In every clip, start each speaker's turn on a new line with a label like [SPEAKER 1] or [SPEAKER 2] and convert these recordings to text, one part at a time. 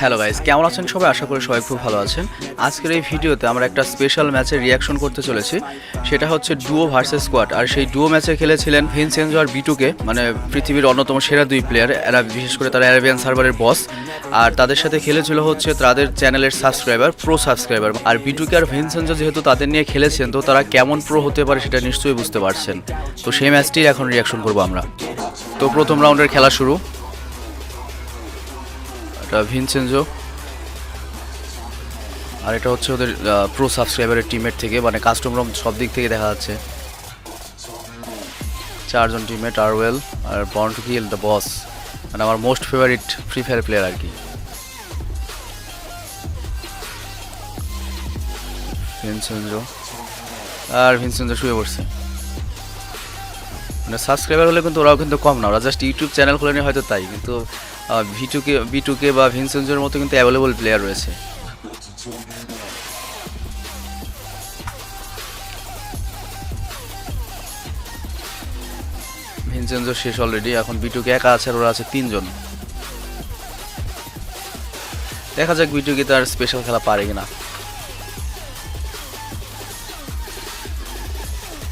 [SPEAKER 1] Hello guys কেমন আছেন সবাই? আশা করি সবাই খুব ভালো আছেন। আজকের এই ভিডিওতে আমরা একটা স্পেশাল ম্যাচের রিয়াকশন করতে চলেছি। সেটা হচ্ছে ডুও ভার্সেস স্কোয়াড আর সেই ডুও ম্যাচে খেলেছিলেন ভিনসেনজো আর বিটুকে মানে পৃথিবীর অন্যতম সেরা দুই প্লেয়ার এরা বিশেষ করে তারা অ্যারাবিয়ান সার্ভারের বস আর তাদের সাথে খেলেছিল হচ্ছে তাদের চ্যানেলের সাবস্ক্রাইবার প্রো সাবস্ক্রাইবার আর বিটুকে আর ভিনসেনজো যেহেতু তাদের নিয়ে খেলেছেন, তো তারা কেমন প্রো হতে পারে সেটা নিশ্চয়ই বুঝতে পারছেন। তো সেই ম্যাচটির এখন রিয়াকশন করব আমরা। তো প্রথম রাউন্ডের খেলা শুরু। এটা ভিনসেনজো। আর এটা হচ্ছে ওদের প্রো সাবস্ক্রাইবারের টিমের থেকে মানে কাস্টম রম সব দিক থেকে দেখা যাচ্ছে। চারজন টিমমেট আরওয়েল আর born to kill the boss মানে আমার most favourite free fire player আর কি। ভিনসেনজো। আর ভিনসেনজো শুয়ে পড়ছে। মানে সাবস্ক্রাইবার হলে কিন্তু ওরাও কিন্তু কম না, ওরা জাস্ট ইউটিউব চ্যানেল খুলে নিয়ে হয়তো তাই, কিন্তু ভিটুকে বিটুকে বা ভিনসেনজোর মতো কিন্তু অ্যাভেলেবল প্লেয়ার রয়েছে। ভিনসেনজো শেষ অলরেডি এখন বিটুকে একা আছে আর ওরা আছে তিনজন। দেখা যাক বিটুকে তার স্পেশাল খেলা পারে কিনা।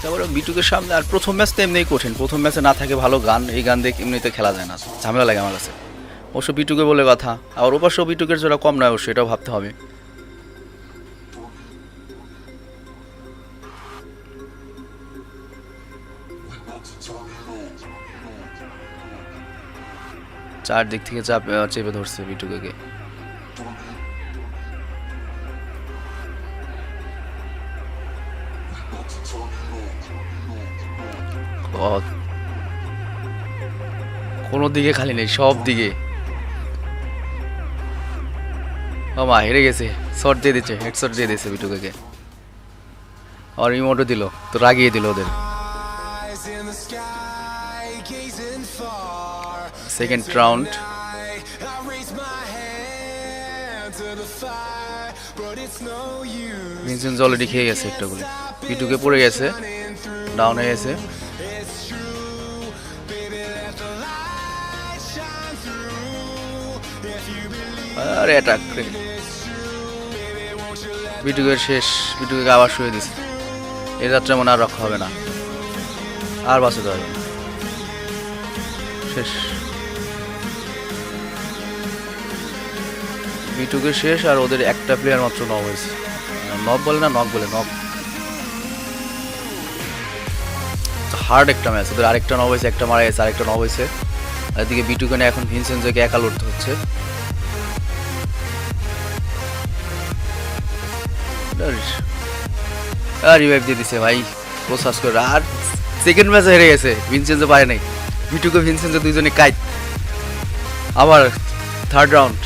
[SPEAKER 1] তারপরে বিটুকের সামনে আর প্রথম ম্যাচ তো এমনিই কঠিন। প্রথম ম্যাচে না থাকে ভালো গান, এই গান দেখে এমনিতে খেলা যায় না। ঝামেলা লাগে আমার কাছে। অবশ্য বিটুকে বলে কথা। আর অবশ্য বিটুকের জোড়া কম নয় অবশ্যই এটাও ভাবতে হবে। চারদিক থেকে চাপ চেপে ধরছে বিটুকে. কোনো দিকে খালি নেই, সব দিকে। মা, হেরে গেছে। শট দিয়ে দিচ্ছে হেড শট দিয়ে দিচ্ছে বিটুকে আর ইমোটও দিল, তো রাগিয়ে দিল ওদের। সেকেন্ড রাউন্ড ভিনসেন্স অলরেডি খেয়ে গেছে একটা গুলি। বিটুকে পড়ে গেছে ডাউন হয়ে গেছে। আর অ্যাটাক বিটুকের শেষ বিটুকে আবার শুয়ে দিছে। এই যাত্রা মনে আর রক্ষা হবে না। আর বাঁচাতে হবে না। শেষ। বিটুকে শেষ আর ওদের একটা প্লেয়ার মাত্র নক হয়েছে। নক বলে না নক বলে নক হার্ড একটা ম্যাচ ওদের আরেকটা নক হয়েছে, একটা মারা গেছে, আরেকটা নক হয়েছে। আর এদিকে বিটুকে এখন ভিনসেন্সকে একা লড়তে হচ্ছে। রিভাইভ দিয়ে দিছে ভাই। প্রসাস করে আর সেকেন্ড ম্যাচে হেরে গেছে ভিনসেন্সও পারে নাই। বিটুকে ভিনসেন্সো দুইজনে কাইট। আবার থার্ড রাউন্ড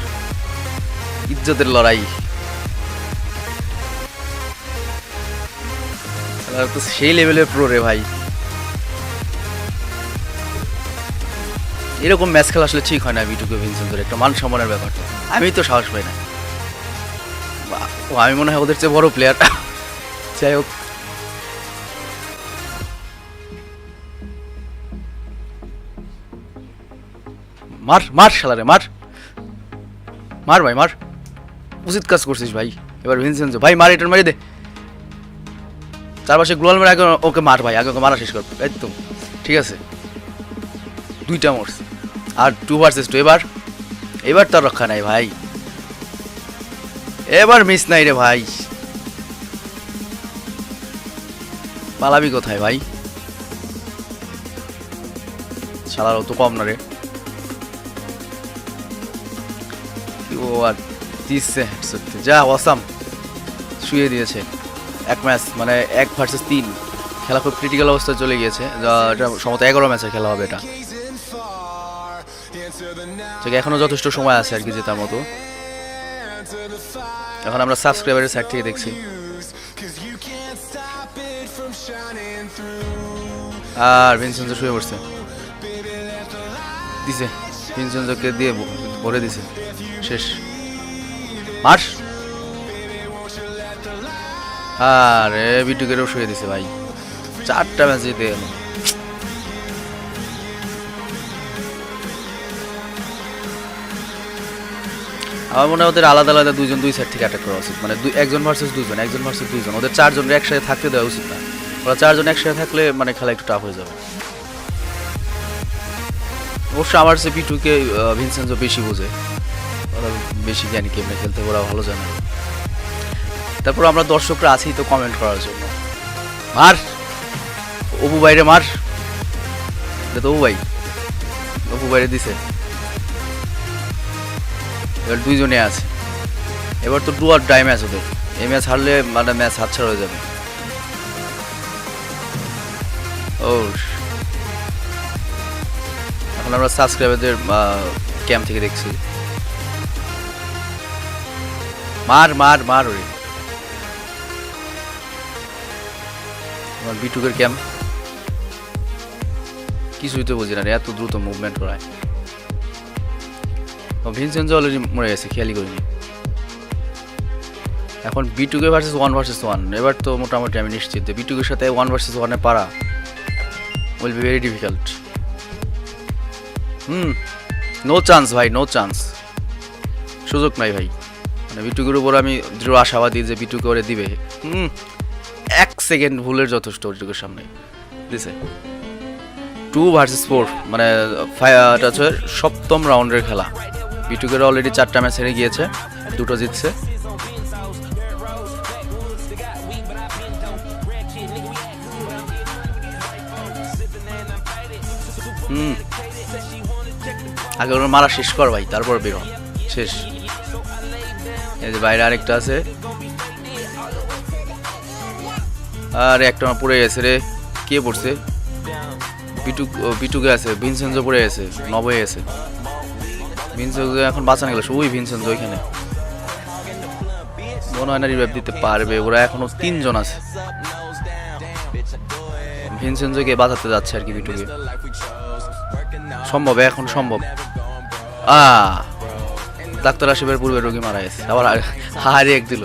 [SPEAKER 1] ইজ্জতের লড়াই। তো সেই লেভেলের প্রো রে ভাই। এরকম ম্যাচ খেলা আসলে ঠিক হয় না বিটুকে ভিনসেন্সের একটা মান সম্মানের ব্যাপার আমি তো সাহস পাই না। ও, আমি মনে হয় ওদের চেয়ে বড় প্লেয়ার যাই হোক। মার মার শালারে মার। মার ভাই, মার। উচিত কাজ করছিস ভাই। এবার ভিনসেন্স ভাই, মার এটার মারি দে। চারপাশে গ্লোয়াল মেরে, আগে ওকে মার ভাই, আগে ওকে মারা শেষ কর। একদম ঠিক আছে। দুইটা মোর্স আর টু ভার্সেস টু এবার এবার তার রক্ষা নাই ভাই। এবার মিস নাই রে ভাই। পালাবি কোথায় ভাই? শালার তো কম না রে। ও আর দিচ্ছে যা অসাম শুয়ে দিয়েছে। এক ম্যাচ মানে এক ভার্সেস তিন। খেলা খুব ক্রিটিক্যাল অবস্থায় চলে গিয়েছে। যা- এটা সম্ভবত এগারো ম্যাচের খেলা হবে এটা। এখনও যথেষ্ট সময় আছে আর কি জেতার মতো। এখন আমরা সাবস্ক্রাইবারের সাইড থেকে দেখছি। আর ভিনসেন্সো শুয়ে পড়ছে। দিছে। ভিনসেন্সোকে দিয়ে ভরে দিছে। শেষ। মার। আরে, বিটুকেরও শুয়ে দিছে ভাই। চারটা ম্যাচ জিতে গেল। আমার মনে হয় ওদের আলাদা আলাদা দুইজন দুই সাইড থেকে অ্যাটাক করা উচিত। মানে দুই একজন ভার্সেস দুইজন, একজন ভার্সেস দুইজন। ওদের চারজনের একসাথে থাকতে দেওয়া উচিত না। ওরা চারজন একসাথে থাকলে মানে খেলা একটু টাফ হয়ে যাবে। অবশ্য আমার সে পিটুকে ভিনসেন্সও বেশি বোঝে। ওরা বেশি জ্ঞানী, কেমনে খেলতে ওরা ভালো জানে। তারপর আমরা দর্শকরা আছি তো কমেন্ট করার জন্য। মার! অপু বাইরে মার! এটা তো অপু ভাই। অপু বাইরে দিছে। এবার দুইজনে আছে। এবার তো ডু আর ডাই ম্যাচ ওদের এই ম্যাচ হারলে মানে ম্যাচ হাতছাড়া হয়ে যাবে। ও, এখন আমরা সাবস্ক্রাইবারদের ক্যাম্প থেকে দেখছি। মার মার মার ওরে। বিটুকের ক্যাম্প কিছুই তো বুঝি না এত দ্রুত মুভমেন্ট করায়। ভিনসেন্স অলরেডি মরে গেছে খেয়ালই করিনি। এখন বিটুকে ভার্সেস ওয়ান ভার্সেস ওয়ান এবার তো মোটামুটি আমি নিশ্চিত বি বিটুকের সাথে ওয়ান ভার্সেস ওয়ানে পারা will be very difficult hmm no chance ভাই নো চান্স সুযোগ নাই ভাই। মানে বিটুকের উপর আমি দৃঢ় আশাবাদী যে বিটুকে ওরে দিবে। হুম, এক সেকেন্ড ভুলের যথেষ্ট বিটুকের সামনে। দিছে। টু ভার্সেস ফোর মানে সপ্তম রাউন্ডের খেলা। বিটুকের অলরেডি চারটা ম্যাচ হেরে গিয়েছে দুটো জিতছে। আগে ওরা মারা শেষ কর ভাই তারপর বেরো শেষ। এই যে বাইরে আরেকটা আছে। আর একটা পড়ে গেছে রে। কে পড়ছে? বিটু ও, বিটুকে আছে ভিনসেন্সও পড়ে গেছে নবয়ে আছে ভিনসেন্সো এখন বাঁচানো গেল ওই ভিনসেন্সো ওইখানে। মনে হয় না রিভাইভ দিতে পারবে, ওরা এখনও তিনজন আছে। ভিনসেন্সোকে বাঁচাতে যাচ্ছে আর কি বিটুকে সম্ভব, এখন সম্ভব। আ, ডাক্তার আসিবার পূর্বে রোগী মারা গেছে, আবার হারে এক দিল।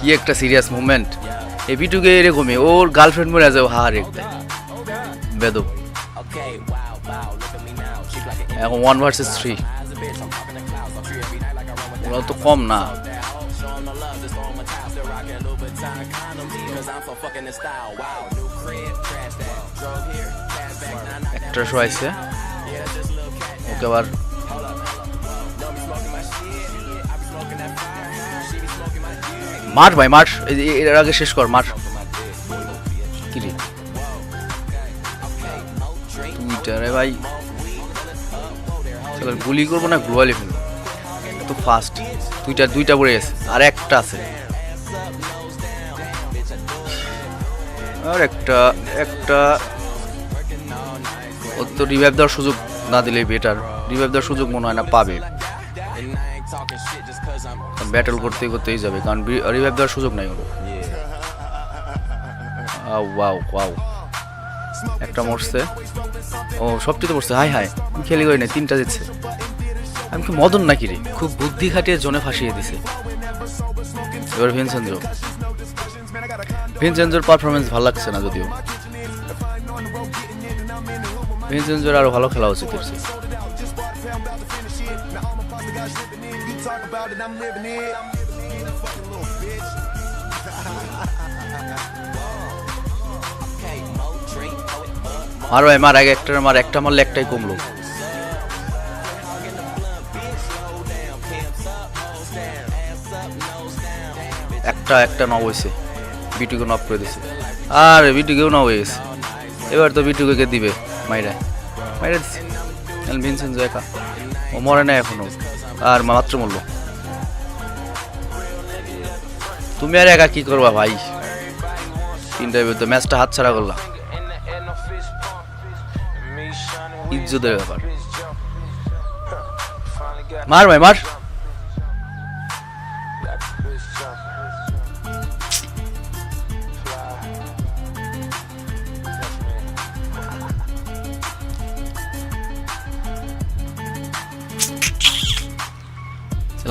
[SPEAKER 1] কি একটা সিরিয়াস মুভমেন্ট এই বিটুকে এরকমই, ওর গার্লফ্রেন্ড মরে ও হার এক দেয়। বেদব। এখন ওয়ান ভার্সেস থ্রি ওরা তো কম না। একটা মার ভাই, মার। এর আগে শেষ কর, মার। টুইটারে ভাই। গুলি করব না গ্লোয়ালি ফেলব। তো ফাস্ট টুইটার দুইটা পড়ে গেছে। আর একটা আছে। আর একটা একটা। ওর তো রিভাইভ দেওয়ার সুযোগ না দিলেই বেটার রিভাইভ দেওয়ার সুযোগ মনে হয় না, পাবে। ব্যাটল করতে করতেই যাবে, কারণ রিভাইভ দেওয়ার সুযোগ নাই ওর। ওয়াও ওয়াও একটা মরছে। ও, সবটিতে মরছে। হাই হাই খেলি করি না তিনটা দিচ্ছে। আমি কি মদন নাকি রে? খুব বুদ্ধি খাটিয়ে জনে ফাঁসিয়ে দিছে। এবার ভিনসেন্দ্র ভিনসেন্দ্রর পারফরমেন্স ভালো লাগছে না যদিও। ভিনসেন্দ্রর আরও ভালো খেলা উচিত চেয়ে। মার ভাই মার আগে একটা মার, একটা মারলে একটাই কমলো। একটা একটা নব হয়েছে। বিটুকে নব করে দিছে আর বিটুকেও নব হয়ে গেছে। এবার তো বিটুকে দিবে মাইরা। মাইরা দিচ্ছে ভিনসেন্স একা। ও মরে না এখনও। আর মাত্র মরলো। তুমি আর একা কি করবা ভাই? তিনটার বিরুদ্ধে ম্যাচটা হাত ছাড়া করলাম। ইজ্জতের ব্যাপার। মার ভাই, মার।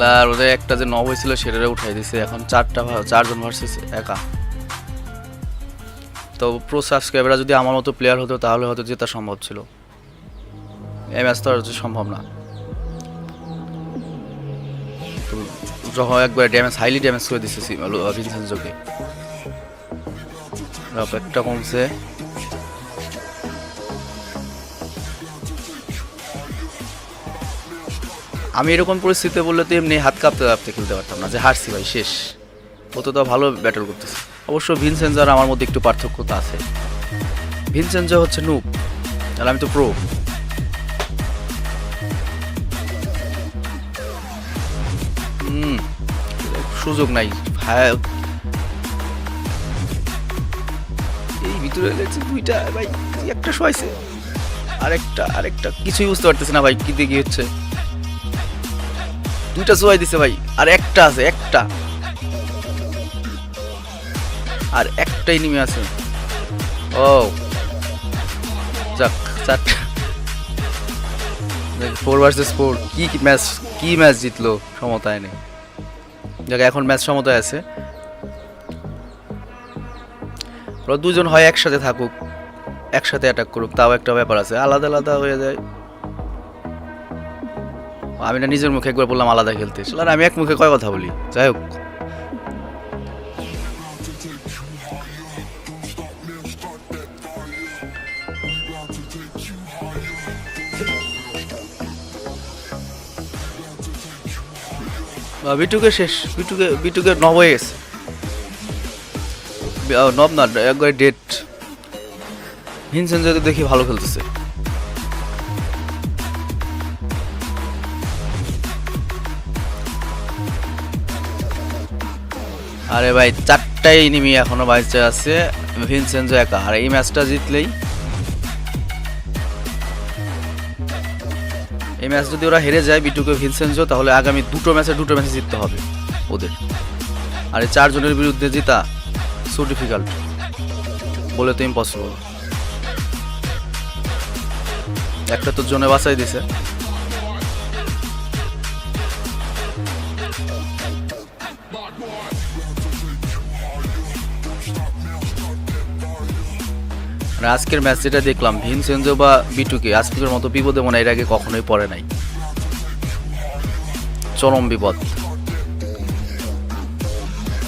[SPEAKER 1] আর ওদের একটা যে নব হয়েছিল সেটারে উঠাই দিছে। এখন চারটা চারজন ভার্সেস একা। তো প্রো সাবস্ক্রাইবাররা যদি আমার মতো প্লেয়ার হতো, তাহলে হয়তো জেতা সম্ভব ছিল। এই ম্যাচ তো আর সম্ভব না। যখন একবার ড্যামেজ হাইলি ড্যামেজ করে আলো- একটা কমছে। আমি এরকম পরিস্থিতিতে বললে তো এমনি হাত কাঁপতে কাঁপতে খেলতে পারতাম না, যে হারছি ভাই, শেষ। ও তো ভালো ব্যাটল করতেছে। অবশ্য ভিনসেন্জো আর আমার মধ্যে একটু পার্থক্য তো আছে। ভিনসেন্জো হচ্ছে নুপ তাহলে আমি তো প্রো সুযোগ নাই। হ্যাঁ। এই ভিতরে গেছে দুইটা, ভাই, একটা শোয়াইছে আরেকটা আরেকটা, কিছুই বুঝতে পারতেছে না ভাই, কি দিয়ে কি হচ্ছে। দুইটা শোয়াই দিছে ভাই, আর একটা আছে, একটা। আর একটাই নেমে আছে। ও। যাক চারটা ফোর ভার্সেস ফোর কি ম্যাচ কি ম্যাচ জিতলো সমতায় নেই দেখ, এখন ম্যাচ সমতায় আছে। ওরা দুজন হয় একসাথে থাকুক, একসাথে অ্যাটাক করুক, তাও একটা ব্যাপার আছে, আলাদা আলাদা হয়ে যায়। আমি না নিজের মুখে একবার বললাম আলাদা খেলতে আর আমি এক মুখে কয় কথা বলি? যাই হোক। বিটুকে শেষ। বিটুকে বিটুকে নব হয়ে গেছে। নব না, একবারে ডেট হিনসেন দেখি ভালো খেলতেছে। আরে ভাই, চারটাই এনিমি এখনও বাইচে আছে। ভিনসেন্জো একা, আর এই ম্যাচটা জিতলেই। এই ম্যাচ যদি ওরা হেরে যায় বিটুকে ভিনসেন্জো, তাহলে আগামী দুটো ম্যাচে দুটো ম্যাচে জিততে হবে ওদের। আর এই চারজনের বিরুদ্ধে জিতা সো ডিফিকাল্ট বলে তো ইম্পসিবল একটা তো জনে বাঁচাই দিছে। মানে আজকের ম্যাচ যেটা দেখলাম, ভিনসেন্জো বা বিটুকে আজকের মতো বিপদে মনে এর আগে কখনোই পড়ে নাই। চরম বিপদ।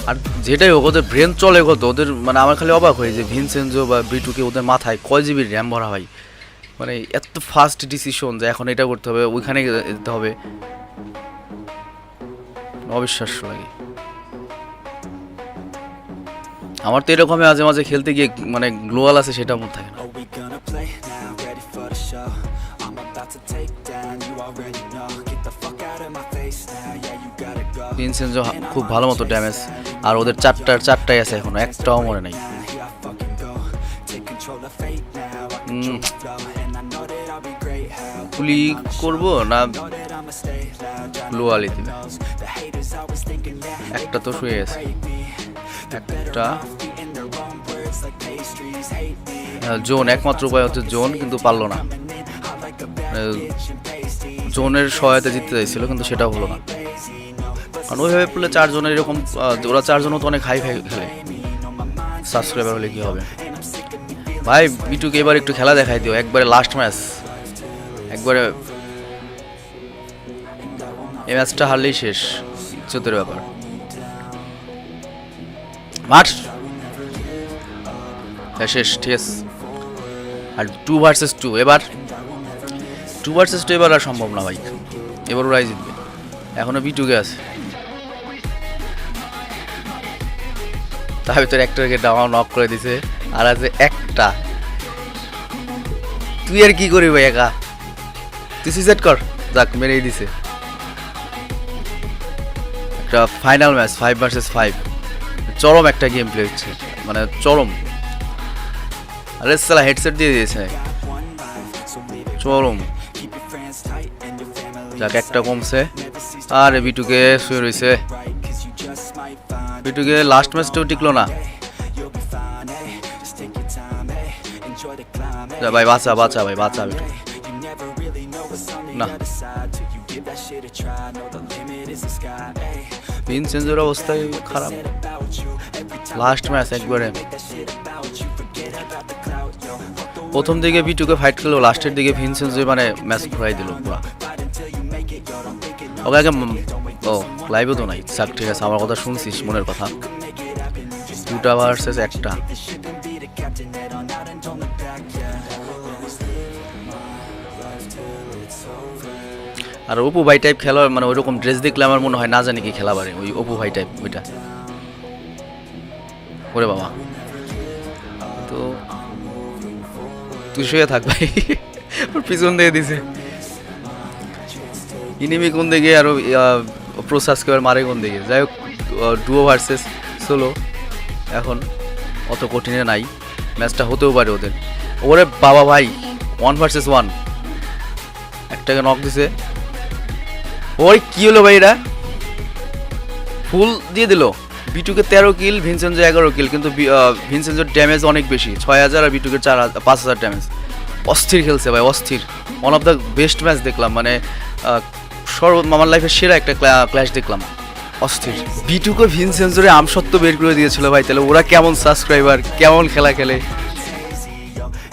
[SPEAKER 1] আর যেটাই হোক, ওদের ব্রেন চলে কত? ওদের মানে আমার খালি অবাক হয়ে যে ভিনসেন্জো বা বিটুকে ওদের মাথায় কয় জিবির র্যাম ভরা হয়? মানে এত ফাস্ট ডিসিশন যে এখন এটা করতে হবে, ওইখানে যেতে হবে। অবিশ্বাস্য লাগে। আমার তো এরকমই মাঝে মাঝে খেলতে গিয়ে মানে গ্লোয়াল আছে সেটা মনে থাকে না। খুব ভালো মতো ড্যামেজ আর ওদের চারটার চারটাই আছে এখন একটাও মনে নেই। পুলি করব না লোয়ালি দিবে। একটা তো শুয়ে
[SPEAKER 2] আছে।
[SPEAKER 1] একটা. জোন, একমাত্র উপায় হচ্ছে জোন, কিন্তু পারল না।
[SPEAKER 2] pasty.
[SPEAKER 1] জোনের সহায়তা জিততে চাইছিল, কিন্তু সেটাও হলো না। কারণ ওইভাবে পড়লে চারজনের এরকম ওরা চারজনও তো অনেক হাই ফাই খেলে। সাবস্ক্রাইবার হলে কি হবে? ভাই বিটুকে এবার একটু খেলা দেখাই দিও, একবারে লাস্ট ম্যাচ একবারে এই ম্যাচটা হারলেই শেষ, ইজ্জতের ব্যাপার। হ্যাঁ শেষ, ঠিক আছে। আর টু ভার্সেস টু এবার টু ভার্সেস টু এবার আর সম্ভব না ভাই। এবার ওরাই জিতবে। এখনও বিটুকে আছে। তার ভিতরে একটাকে ডাউন নক করে দিছে। আর আছে একটা। তুই আর কি করবি ভাই একা? তুই সুইসাইড কর। যাক, মেরেই দিছে। একটা final match five versus five চরম একটা গেম প্লে হচ্ছে মানে চরম আরে সালা হেডসেট দিয়ে দিয়েছে চরম যাক একটা কমছে আরে বিটুকে শুয়ে রয়েছে বিটুকে লাস্ট ম্যাচটাও টিকলো না
[SPEAKER 2] eh? Eh? Eh?
[SPEAKER 1] ভাই বাঁচা বাঁচা ভাই বাঁচা
[SPEAKER 2] You give that shit
[SPEAKER 1] ভিনসেন্সের অবস্থা খারাপ লাস্ট ম্যাচ একবারে প্রথম দিকে বিটুকে ফাইট করল লাস্টের দিকে ভিনসেন্স মানে ম্যাচ ঘুরাই দিল ওকে আগে ও লাইভও তো নাই। সাক ঠিক আছে আমার কথা শুনছিস মনের কথা। দুটা ভার্সেস একটা। আর অপু ভাই টাইপ খেলা মানে ওইরকম ড্রেস দেখলে আমার মনে হয় না জানি কি খেলা পারে ওই অপু ভাই টাইপ ওইটা। ওরে বাবা। তো তুই শুয়ে থাক ভাই, ওর পিছন দিয়ে দিছে। ইনিমি কোন দিকে আর প্রো সাবস্ক্রাইবার মারে কোন দিকে? যাই হোক ডুও ভার্সেস সোলো এখন অত কঠিনে নাই ম্যাচটা হতেও পারে ওদের। ওরে বাবা ভাই ওয়ান ভার্সেস ওয়ান একটাকে নক দিছে। ওই কি হলো ভাই এটা? ফুল দিয়ে দিল। বিটুকে তেরো কিল ভিনসেন্সো এগারো কিল, কিন্তু ভিনসেন্সোর ড্যামেজ অনেক বেশি, ছয় হাজার আর বিটুকে চার হাজার, পাঁচ হাজার ড্যামেজ অস্থির খেলছে ভাই, অস্থির। One of the best match দেখলাম মানে সর্ব, আমার লাইফের সেরা একটা ক্ল্যাশ দেখলাম। অস্থির। বিটুকে ভিনসেন্সোরে আমসত্ব বের করে দিয়েছিল ভাই, তাহলে ওরা কেমন সাবস্ক্রাইবার কেমন খেলা খেলে?